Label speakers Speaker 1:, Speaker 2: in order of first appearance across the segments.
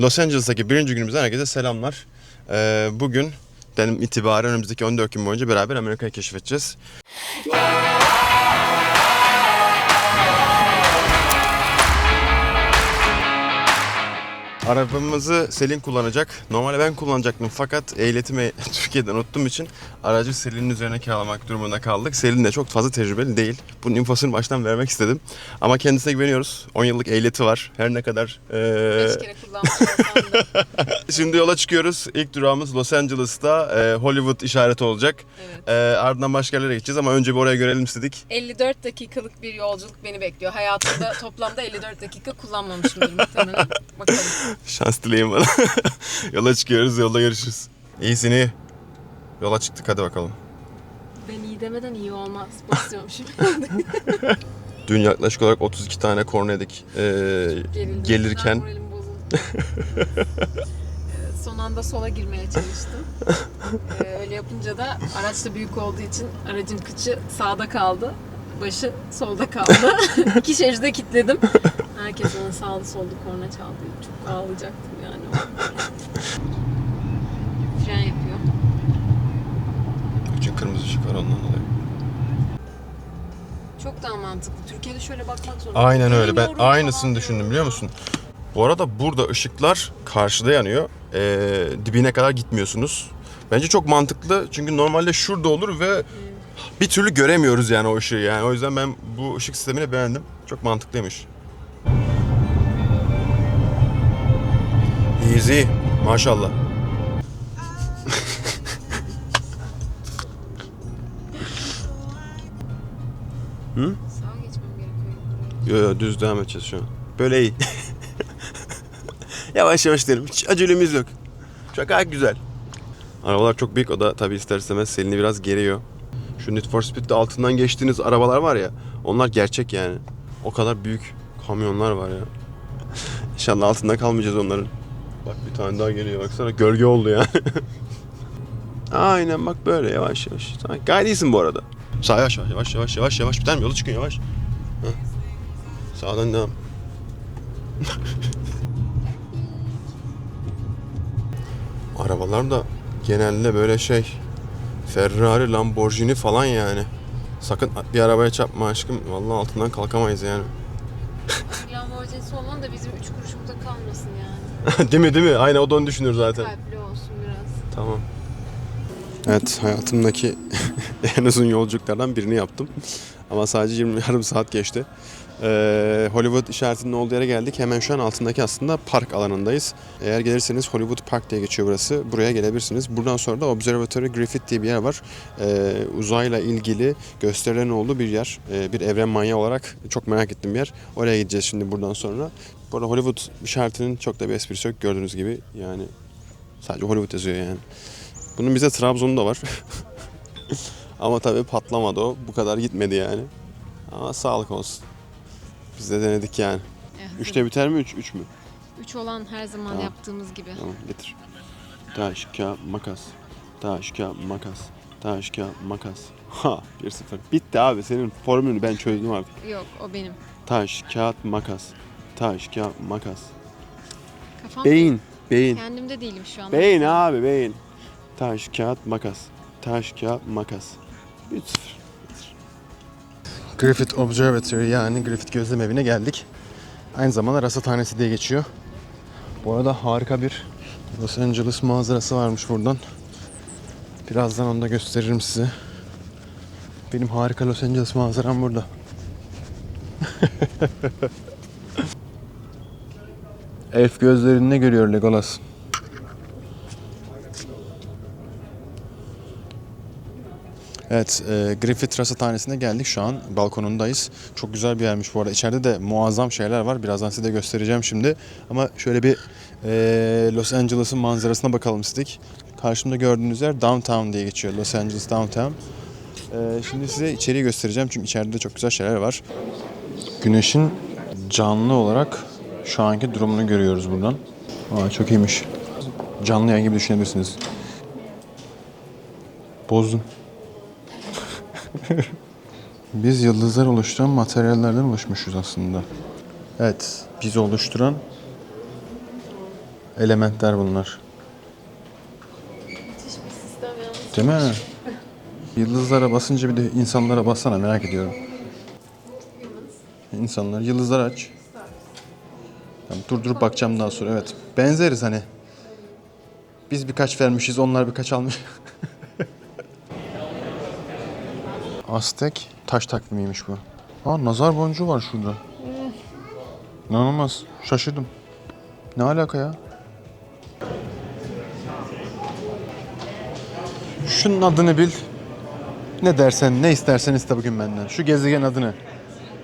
Speaker 1: Los Angeles'taki birinci günümüzden herkese selamlar. Ee, bugün benim itibaren önümüzdeki 14 gün boyunca beraber Amerika'yı keşfedeceğiz. Arabamızı Selin kullanacak. Normalde ben kullanacaktım fakat ehliyetimi Türkiye'den unuttuğum için aracı Selin'in üzerine kiralamak durumunda kaldık. Selin de çok fazla tecrübeli değil. Bunun infosunu baştan vermek istedim. Ama kendisine güveniyoruz. 10 yıllık ehliyeti var. Her ne kadar eee,
Speaker 2: Beş kere.
Speaker 1: Şimdi yola çıkıyoruz. İlk durağımız Los Angeles'ta e, Hollywood işareti olacak.
Speaker 2: Evet.
Speaker 1: E, ardından başka yerlere gideceğiz ama önce bir oraya görelim istedik.
Speaker 2: 54 dakikalık bir yolculuk beni bekliyor. Hayatımda toplamda 54 dakika kullanmamışımdır muhtemelen. Bakalım.
Speaker 1: Şans dileyim bana. yola çıkıyoruz, yolda görüşürüz. İyisin iyi. Yola çıktık hadi bakalım.
Speaker 2: Ben iyi demeden iyi olmaz. Basıyorum şimdi.
Speaker 1: Dün yaklaşık olarak 32 tane korna yedik. E,
Speaker 2: Gerildim.
Speaker 1: gelirken
Speaker 2: Moralim bozuldu. Ee, Son anda sola girmeye çalıştım. Ee, öyle yapınca da araç da büyük olduğu için aracın kıçı sağda kaldı. Başı solda kaldı. İki şeride kilitledim. Herkes bana sağlı solda korna çaldı. Çok ağlayacaktım yani. Fren yapıyor.
Speaker 1: Çünkü kırmızı ışık var ondan dolayı.
Speaker 2: Çok daha mantıklı. Türkiye'de şöyle bakmak zorunda.
Speaker 1: Aynen öyle. Ben
Speaker 2: Bilmiyorum
Speaker 1: aynısını
Speaker 2: falan
Speaker 1: düşündüm
Speaker 2: diyorum.
Speaker 1: biliyor musun? Bu arada burada ışıklar karşıda yanıyor. Ee, dibine kadar gitmiyorsunuz. Bence çok mantıklı çünkü normalde şurada olur ve bir türlü göremiyoruz yani o ışığı yani. O yüzden ben bu ışık sistemini beğendim. Çok mantıklıymış. Easy. Maşallah.
Speaker 2: Sağa geçmem gerekiyor.
Speaker 1: Yo yo düz devam edeceğiz şu an. Böyle iyi. yavaş yavaş diyelim. Hiç acelemiz yok. An gayet güzel. Arabalar çok büyük. O da tabii ister istemez Selin'i biraz geriyor. Şu Need for Speed'de altından geçtiğiniz arabalar var ya. Onlar gerçek yani. O kadar büyük kamyonlar var ya. İnşallah altında kalmayacağız onların. Bak bir tane daha geliyor. Baksana gölge oldu yani. Aynen bak böyle yavaş yavaş. Sen gayet iyisin bu arada. Sağ yavaş yavaş yavaş yavaş yavaş yavaş. Bir tane yola çıkın yavaş. Sağdan devam. Arabalar da genelde böyle şey Ferrari, Lamborghini falan yani. Sakın bir arabaya çarpma aşkım. Vallahi altından kalkamayız yani.
Speaker 2: Lamborghini'si olan da bizim üç kuruşumuzda kalmasın yani.
Speaker 1: değil mi değil mi? Aynen o da onu düşünür zaten.
Speaker 2: Kalpli olsun biraz.
Speaker 1: Tamam. Evet hayatımdaki en uzun yolculuklardan birini yaptım. Ama sadece 20 yarım saat geçti. Ee, Hollywood işaretinin olduğu yere geldik. Hemen şu an altındaki aslında park alanındayız. Eğer gelirseniz Hollywood Park diye geçiyor burası. Buraya gelebilirsiniz. Buradan sonra da Observatory Griffith diye bir yer var. Ee, uzayla ilgili gösterilerin olduğu bir yer. Ee, bir evren manyağı olarak çok merak ettiğim bir yer. Oraya gideceğiz şimdi buradan sonra. Bu arada Hollywood işaretinin çok da bir esprisi yok gördüğünüz gibi. Yani sadece Hollywood yazıyor yani. Bunun bize Trabzon'da var. Ama tabii patlamadı o. Bu kadar gitmedi yani. Ama sağlık olsun. Biz de denedik yani. Üçte biter mi? Üç, üç mü?
Speaker 2: Üç olan her zaman
Speaker 1: Tamam.
Speaker 2: yaptığımız gibi.
Speaker 1: Tamam getir. Taş, kağıt, makas. Taş, kağıt, makas. Taş, kağıt, makas. Ha 1-0. Bitti abi. Senin formülünü ben çözdüm artık.
Speaker 2: Yok o benim.
Speaker 1: Taş, kağıt, makas. Taş, kağıt, makas.
Speaker 2: Kafam
Speaker 1: Beyin. Beyin.
Speaker 2: Kendimde değilim şu an.
Speaker 1: Beyin abi beyin. Taş, kağıt, makas. Taş, kağıt, makas. 3-0. Griffith Observatory yani Griffith Gözlem Evi'ne geldik. Aynı zamanda rasathanesi diye geçiyor. Bu arada harika bir Los Angeles manzarası varmış buradan. Birazdan onu da gösteririm size. Benim harika Los Angeles manzaram burada. Elf gözlerinde görüyor Legolas. Evet, e, Griffith Rasathanesi'ne geldik şu an. Balkonundayız. Çok güzel bir yermiş bu arada. İçeride de muazzam şeyler var. Birazdan size de göstereceğim şimdi. Ama şöyle bir e, Los Angeles'ın manzarasına bakalım istedik. Karşımda gördüğünüz yer Downtown diye geçiyor. Los Angeles Downtown. E, şimdi size içeriği göstereceğim çünkü içeride de çok güzel şeyler var. Güneşin canlı olarak şu anki durumunu görüyoruz buradan. Aa, çok iyiymiş. Canlı yayın gibi düşünebilirsiniz. Bozdum. Biz yıldızlar oluşturan materyallerden oluşmuşuz aslında. Evet, bizi oluşturan
Speaker 3: elementler bunlar.
Speaker 2: Müthiş bir sistem yalnız.
Speaker 3: Değil mi? Yıldızlara basınca bir de insanlara bassana merak ediyorum. İnsanlar yıldızları aç. Tamam, durdurup bakacağım daha sonra evet. Benzeriz hani. Biz birkaç vermişiz onlar birkaç almış. Aztek taş takvimiymiş bu. Aa nazar boncuğu var şurada. İnanılmaz. Şaşırdım. Ne alaka ya? Şunun adını bil. Ne dersen, ne istersen iste bugün benden. Şu gezegen adını.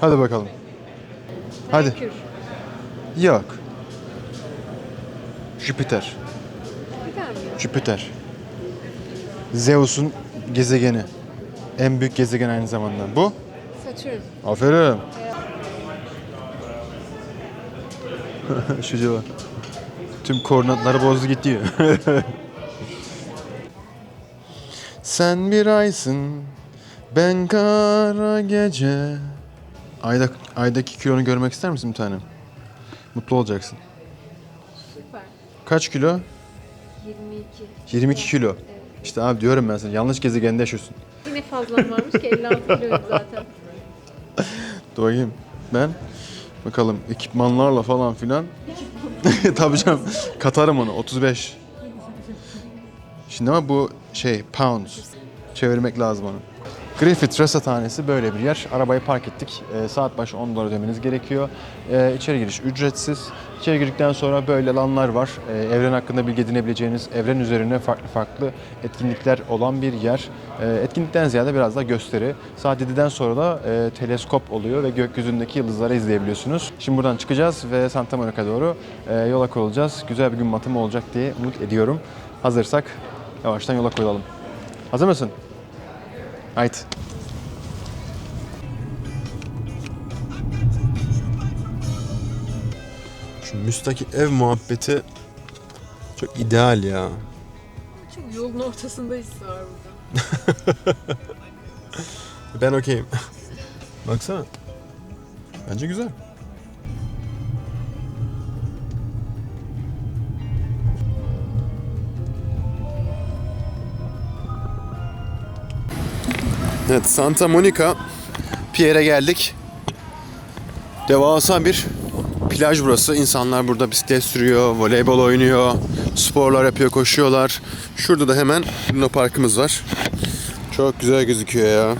Speaker 3: Hadi bakalım. Hadi.
Speaker 2: Merkür.
Speaker 3: Yok. Jüpiter.
Speaker 2: Mi?
Speaker 3: Jüpiter. Zeus'un gezegeni. En büyük gezegen aynı zamanda. Bu?
Speaker 2: Satürn.
Speaker 3: Aferin. Şu cevap. Tüm koordinatları bozdu gitti. Sen bir aysın, ben kara gece. Ayda, aydaki kilonu görmek ister misin bir tanem? Mutlu olacaksın.
Speaker 2: Süper.
Speaker 3: Kaç kilo?
Speaker 2: 22.
Speaker 3: 22 kilo.
Speaker 2: Evet.
Speaker 3: İşte abi diyorum ben sana yanlış gezegende yaşıyorsun.
Speaker 2: Yine fazlam varmış ki 56 kiloyum zaten.
Speaker 3: Dur bakayım. Ben bakalım ekipmanlarla falan filan. Tabii canım. Katarım onu 35. Şimdi ama bu şey pounds. Çevirmek lazım onu. Griffith Rasathanesi böyle bir yer. Arabayı park ettik. Ee, saat başı 10 dolar ödemeniz gerekiyor. Ee, içeri giriş ücretsiz. İçeri girdikten sonra böyle alanlar var. Ee, evren hakkında bilgi edinebileceğiniz, evren üzerine farklı farklı etkinlikler olan bir yer. Ee, etkinlikten ziyade biraz da gösteri. Saat 7'den sonra da e, teleskop oluyor ve gökyüzündeki yıldızları izleyebiliyorsunuz. Şimdi buradan çıkacağız ve Santa Monica doğru e, yola koyulacağız. Güzel bir gün batımı olacak diye umut ediyorum. Hazırsak yavaştan yola koyulalım. Hazır mısın? Haydi. Şu müstakil ev muhabbeti çok ideal ya.
Speaker 2: Çok yolun ortasında hissi var burada.
Speaker 3: Ben okeyim. Baksana. Bence güzel. Evet Santa Monica Pierre'e geldik. Devasa bir plaj burası. İnsanlar burada bisiklet sürüyor, voleybol oynuyor, sporlar yapıyor, koşuyorlar. Şurada da hemen Luna Parkımız var. Çok güzel gözüküyor ya.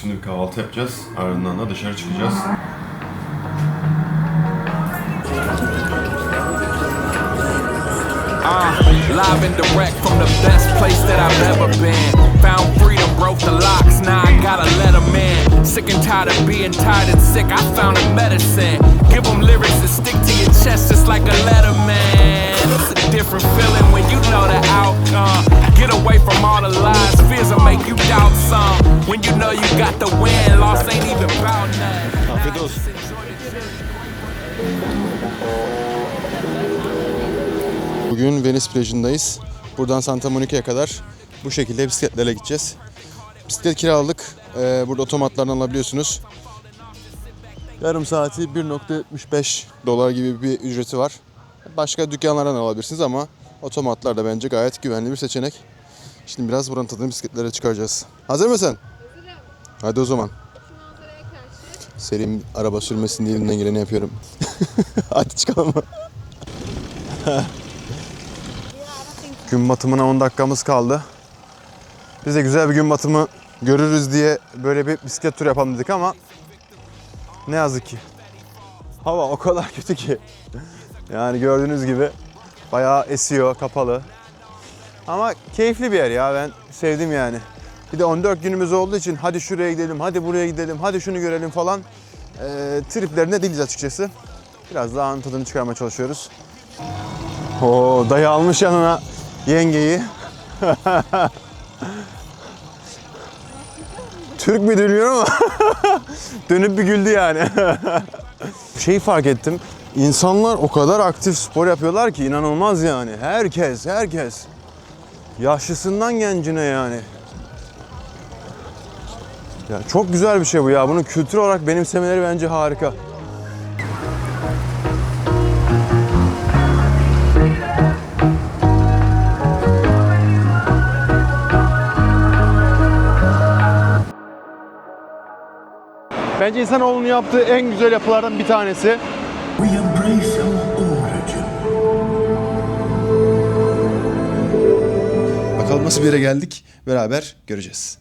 Speaker 3: Şimdi bir kahvaltı yapacağız. Ardından da dışarı çıkacağız.
Speaker 4: Uh, live and direct from the best place that I've ever been. Found freedom, broke the locks, now I gotta let 'em in. Sick and tired of being tired and sick, I found a medicine. Give 'em lyrics that stick to your chest just like a letterman. It's a different feeling when you know the outcome. Get away from all the lies, fears will make you doubt some. When you know you got the win, loss ain't even about.
Speaker 3: Afiyet olsun. Bugün Venice plajındayız. Buradan Santa Monica'ya kadar bu şekilde bisikletlerle gideceğiz. Bisiklet kiraladık. Ee, burada otomatlardan alabiliyorsunuz. Yarım saati 1.75 dolar gibi bir ücreti var. Başka dükkanlardan alabilirsiniz ama otomatlar da bence gayet güvenli bir seçenek. Şimdi biraz buranın tadını bisikletlere çıkaracağız. Hazır mısın?
Speaker 2: Hazırım.
Speaker 3: Hadi o zaman. Selim araba sürmesinin diye elimden geleni yapıyorum. Hadi çıkalım. Gün batımına 10 dakikamız kaldı. Biz de güzel bir gün batımı görürüz diye böyle bir bisiklet turu yapalım dedik ama ne yazık ki hava o kadar kötü ki. Yani gördüğünüz gibi bayağı esiyor, kapalı. Ama keyifli bir yer ya ben sevdim yani. Bir de 14 günümüz olduğu için hadi şuraya gidelim, hadi buraya gidelim, hadi şunu görelim falan. Ee, triplerinde değiliz açıkçası. Biraz daha anın tadını çıkarmaya çalışıyoruz. Oo, dayı almış yanına yengeyi. Türk mü bilmiyorum ama dönüp bir güldü yani. Şeyi fark ettim. İnsanlar o kadar aktif spor yapıyorlar ki inanılmaz yani. Herkes, herkes. Yaşlısından gencine yani. Ya çok güzel bir şey bu ya. Bunu kültür olarak benimsemeleri bence harika. Bence insanoğlunun yaptığı en güzel yapılardan bir tanesi.
Speaker 1: We embrace
Speaker 3: nasıl bir yere geldik beraber göreceğiz.